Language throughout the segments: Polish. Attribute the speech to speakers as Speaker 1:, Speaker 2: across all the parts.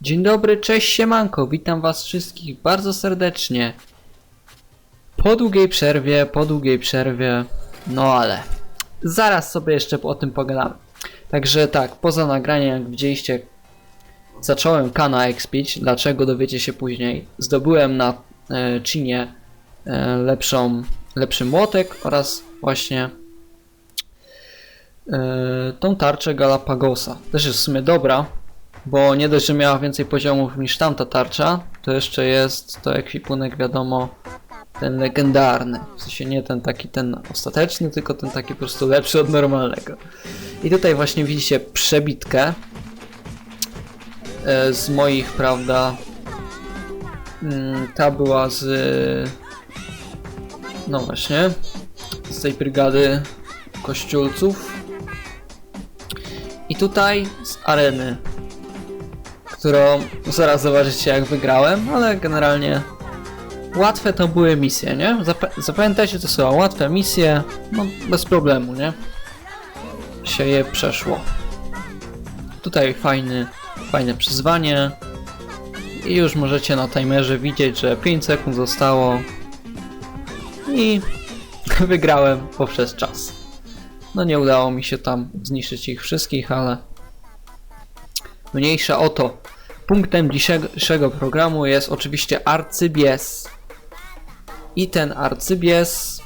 Speaker 1: Dzień dobry, cześć siemanko, witam was wszystkich bardzo serdecznie. Po długiej przerwie, po długiej przerwie, no ale zaraz sobie jeszcze o tym pogadamy. Także tak, poza nagraniem, jak widzieliście, zacząłem kana expić, dlaczego dowiecie się później. Zdobyłem na e, Chinie e, lepszą, lepszy młotek oraz właśnie e, tą tarczę Galapagosa. Też jest w sumie dobra, bo nie dość, że miała więcej poziomów niż tamta tarcza, to jeszcze jest to ekwipunek, wiadomo, ten legendarny. W sensie nie ten taki, ten ostateczny, tylko ten taki po prostu lepszy od normalnego. I tutaj właśnie widzicie przebitkę e, z moich, prawda, mm, ta była z, no właśnie, z tej brygady kościulców. I tutaj z areny którą zaraz zobaczycie jak wygrałem, ale generalnie łatwe to były misje, nie? Zap zapamiętajcie, to są łatwe misje, no bez problemu, nie? Się je przeszło. Tutaj fajny, fajne przyzwanie i już możecie na timerze widzieć, że 5 sekund zostało i wygrałem poprzez czas. No nie udało mi się tam zniszczyć ich wszystkich, ale Mniejsza o to. Punktem dzisiejszego programu jest oczywiście arcybies. I ten arcybies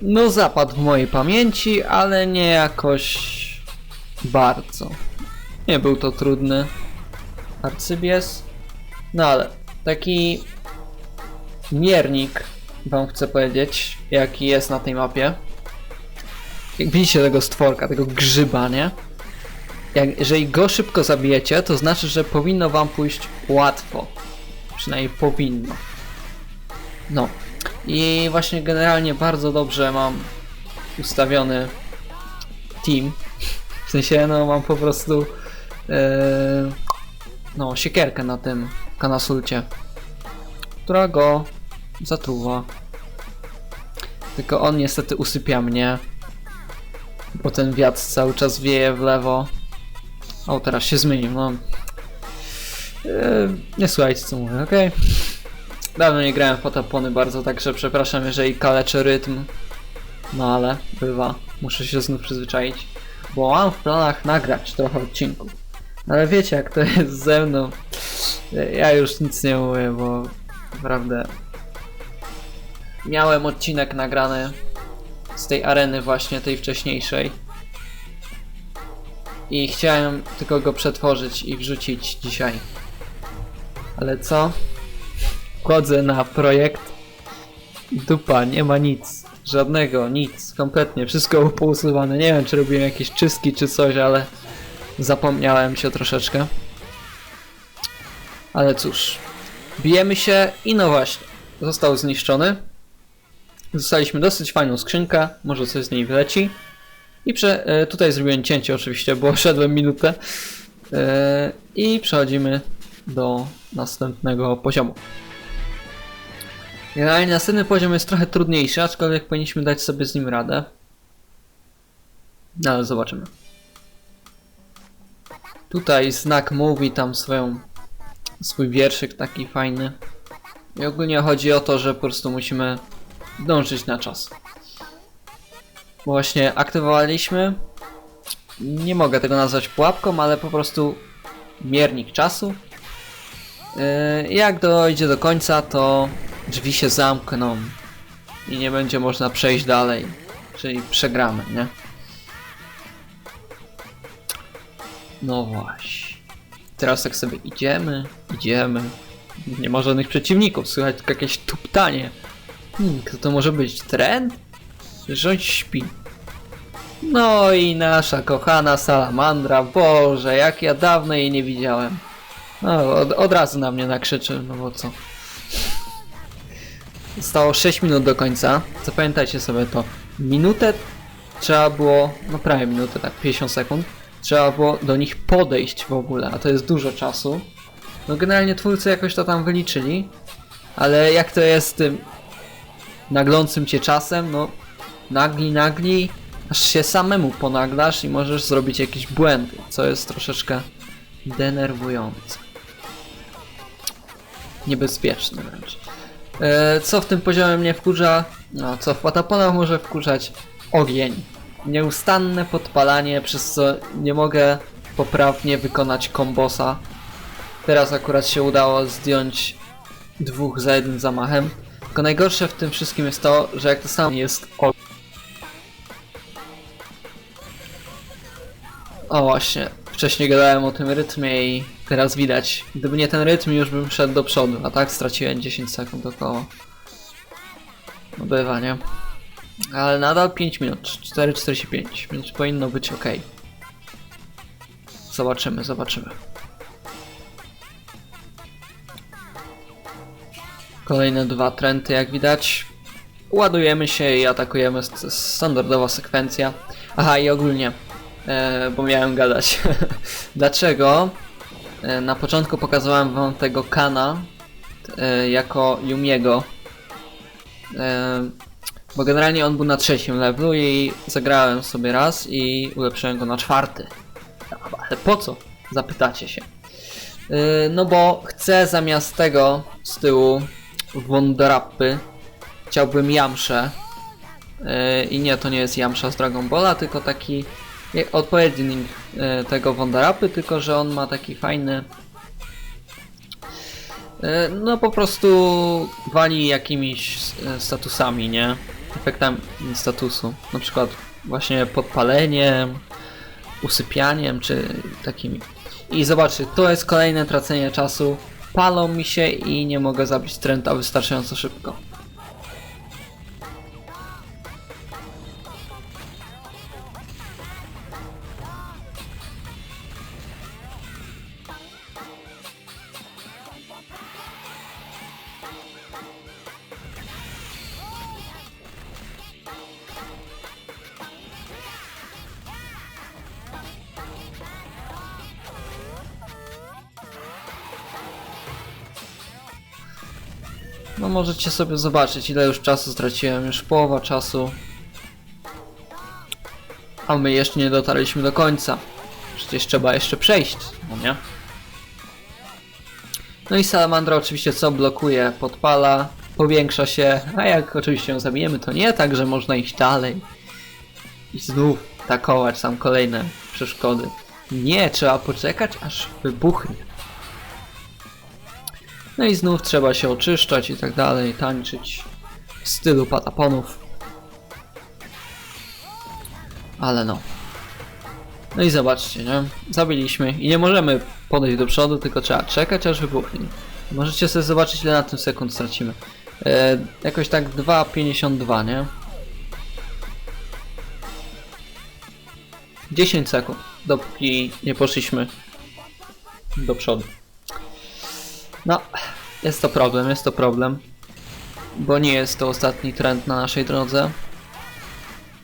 Speaker 1: no zapadł w mojej pamięci, ale nie jakoś bardzo. Nie był to trudny arcybies. No ale taki miernik wam chcę powiedzieć, jaki jest na tej mapie. Jak widzicie tego stworka, tego grzyba, nie? Jak, jeżeli go szybko zabijecie, to znaczy, że powinno wam pójść łatwo. Przynajmniej powinno. No. I właśnie generalnie bardzo dobrze mam ustawiony team. W sensie, no mam po prostu yy, no, siekierkę na tym kanasulcie, która go zatruwa. Tylko on niestety usypia mnie, bo ten wiatr cały czas wieje w lewo. O, teraz się zmienił, no. Eee, nie słuchajcie co mówię, okej? Dawno nie grałem w potapony bardzo, także przepraszam, jeżeli kaleczę rytm. No ale, bywa. Muszę się znów przyzwyczaić. Bo mam w planach nagrać trochę odcinków. Ale wiecie jak to jest ze mną. Ja już nic nie mówię, bo naprawdę... Miałem odcinek nagrany z tej areny właśnie, tej wcześniejszej i chciałem tylko go przetworzyć i wrzucić dzisiaj. Ale co? Wchodzę na projekt. Dupa, nie ma nic. Żadnego, nic, kompletnie. Wszystko było pousuwane. Nie wiem, czy robiłem jakieś czystki czy coś, ale zapomniałem się troszeczkę. Ale cóż, bijemy się i no właśnie, został zniszczony. Dostaliśmy dosyć fajną skrzynkę, może coś z niej wyleci. I prze, e, tutaj zrobiłem cięcie oczywiście, bo szedłem minutę. E, I przechodzimy do następnego poziomu. Generalnie następny poziom jest trochę trudniejszy, aczkolwiek powinniśmy dać sobie z nim radę. No ale zobaczymy. Tutaj znak mówi tam swoją swój wierszyk taki fajny. I ogólnie chodzi o to, że po prostu musimy dążyć na czas. Właśnie aktywowaliśmy. Nie mogę tego nazwać pułapką, ale po prostu miernik czasu. Yy, jak dojdzie do końca, to drzwi się zamkną i nie będzie można przejść dalej. Czyli przegramy, nie? No właśnie. Teraz tak sobie idziemy, idziemy. Nie ma żadnych przeciwników, słychać tylko jakieś tuptanie. Hmm, kto to może być? Trend? Rządź śpi. No i nasza kochana salamandra, Boże, jak ja dawno jej nie widziałem. No, od, od razu na mnie nakrzyczy, no bo co. Zostało 6 minut do końca. Zapamiętajcie sobie to. Minutę trzeba było, no prawie minutę, tak 50 sekund. Trzeba było do nich podejść w ogóle, a to jest dużo czasu. No generalnie twórcy jakoś to tam wyliczyli. Ale jak to jest z tym naglącym cię czasem, no nagli, nagli, aż się samemu ponaglasz i możesz zrobić jakieś błędy, co jest troszeczkę denerwujące. Niebezpieczne wręcz. E, co w tym poziomie mnie wkurza? No, co w Pataponach może wkurzać? Ogień. Nieustanne podpalanie, przez co nie mogę poprawnie wykonać kombosa. Teraz akurat się udało zdjąć dwóch za jednym zamachem. Tylko najgorsze w tym wszystkim jest to, że jak to samo jest ogień. O właśnie, wcześniej gadałem o tym rytmie i teraz widać. Gdyby nie ten rytm, już bym szedł do przodu, a tak straciłem 10 sekund około. No bywa, nie? Ale nadal 5 minut, 4,45, więc powinno być ok. Zobaczymy, zobaczymy. Kolejne dwa trendy, jak widać. Ładujemy się i atakujemy, st- standardowa sekwencja. Aha, i ogólnie, e, bo miałem gadać. Dlaczego e, na początku pokazałem wam tego Kana e, jako Yumiego? E, bo generalnie on był na trzecim levelu i zagrałem sobie raz i ulepszyłem go na czwarty. Ale po co? Zapytacie się. E, no bo chcę zamiast tego z tyłu Wonderappy chciałbym Jamszę. E, I nie, to nie jest Jamsza z Dragon Balla, tylko taki odpowiednik e, tego Wonderapy, tylko że on ma taki fajny e, no po prostu wali jakimiś e, statusami, nie? Efektami statusu. Na przykład właśnie podpaleniem, usypianiem, czy takimi. I zobaczcie, to jest kolejne tracenie czasu. Palą mi się i nie mogę zabić Trenta wystarczająco szybko. No możecie sobie zobaczyć ile już czasu straciłem, już połowa czasu. A my jeszcze nie dotarliśmy do końca. Przecież trzeba jeszcze przejść, no nie? No i salamandra oczywiście co blokuje, podpala, powiększa się, a jak oczywiście ją zabijemy to nie tak, że można iść dalej. I znów takować tam kolejne przeszkody. Nie, trzeba poczekać aż wybuchnie. No i znów trzeba się oczyszczać i tak dalej, tańczyć w stylu pataponów. Ale no. No i zobaczcie, nie? Zabiliśmy i nie możemy podejść do przodu, tylko trzeba czekać aż wybuchnie. Możecie sobie zobaczyć ile na tym sekund stracimy. E, jakoś tak 2,52, nie? 10 sekund, dopóki nie poszliśmy do przodu. No, jest to problem, jest to problem. Bo nie jest to ostatni trend na naszej drodze.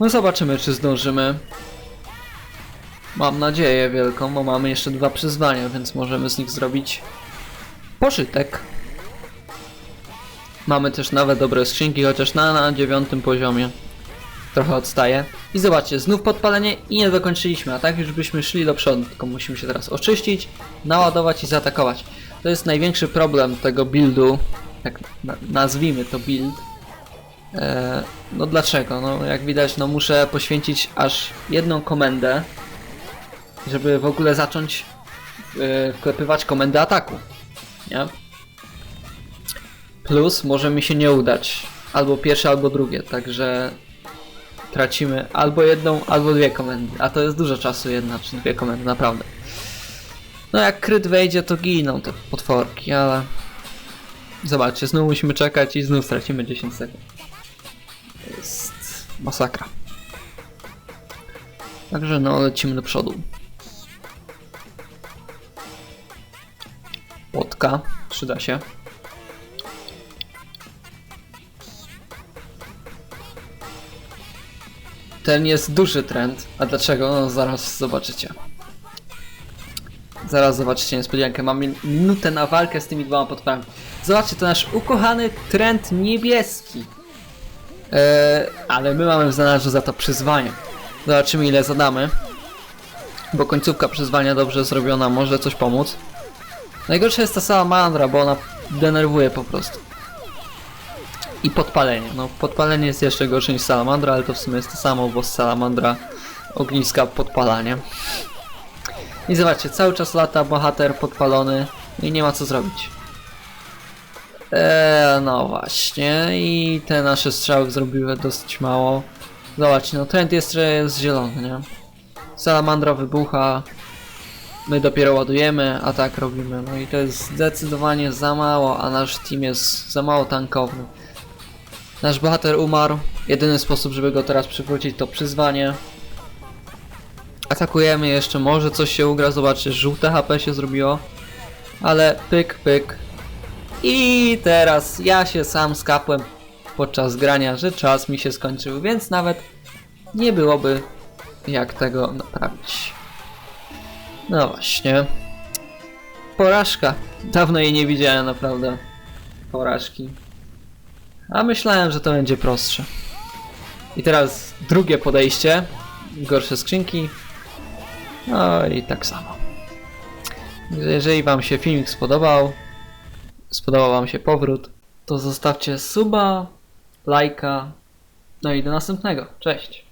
Speaker 1: No zobaczymy, czy zdążymy. Mam nadzieję wielką, bo mamy jeszcze dwa przyzwania, więc możemy z nich zrobić pożytek. Mamy też nawet dobre skrzynki, chociaż na, na dziewiątym poziomie trochę odstaje. I zobaczcie, znów podpalenie i nie dokończyliśmy, a tak już byśmy szli do przodu, tylko musimy się teraz oczyścić, naładować i zaatakować. To jest największy problem tego buildu, tak na, nazwijmy to build. E, no dlaczego? No jak widać, no muszę poświęcić aż jedną komendę, żeby w ogóle zacząć e, wklepywać komendę ataku. Nie? Plus może mi się nie udać. Albo pierwsze, albo drugie, także tracimy albo jedną, albo dwie komendy. A to jest dużo czasu jedna czy dwie komendy, naprawdę. No jak kryt wejdzie, to giną te potworki, ale... Zobaczcie, znów musimy czekać i znów stracimy 10 sekund. To jest masakra. Także no, lecimy do przodu. Łotka, przyda się. Ten jest duży trend. A dlaczego? No zaraz zobaczycie. Zaraz zobaczycie niespodziankę. Mamy minutę na walkę z tymi dwoma potworami. Zobaczcie, to nasz ukochany trend niebieski. Eee, ale my mamy w zanadrzu za to przyzwanie. Zobaczymy ile zadamy. bo końcówka przyzwania dobrze zrobiona może coś pomóc. Najgorsza jest ta salamandra, bo ona denerwuje po prostu. I podpalenie. No, podpalenie jest jeszcze gorsze niż salamandra, ale to w sumie jest to samo, bo salamandra ogniska podpalanie. I zobaczcie, cały czas lata bohater podpalony i nie ma co zrobić. Eee, no właśnie, i te nasze strzały zrobiły dosyć mało. Zobacz, no trend jeszcze jest zielony, nie? Salamandra wybucha, my dopiero ładujemy, a tak robimy. No i to jest zdecydowanie za mało, a nasz team jest za mało tankowny. Nasz bohater umarł. Jedyny sposób, żeby go teraz przywrócić to przyzwanie. Atakujemy jeszcze, może coś się ugra, zobaczcie, żółte HP się zrobiło. Ale pyk, pyk. I teraz ja się sam skapłem podczas grania, że czas mi się skończył, więc nawet nie byłoby jak tego naprawić. No właśnie. Porażka. Dawno jej nie widziałem naprawdę. Porażki. A myślałem, że to będzie prostsze. I teraz drugie podejście. Gorsze skrzynki. No i tak samo. Jeżeli Wam się filmik spodobał, spodobał Wam się powrót, to zostawcie suba, lajka, no i do następnego. Cześć!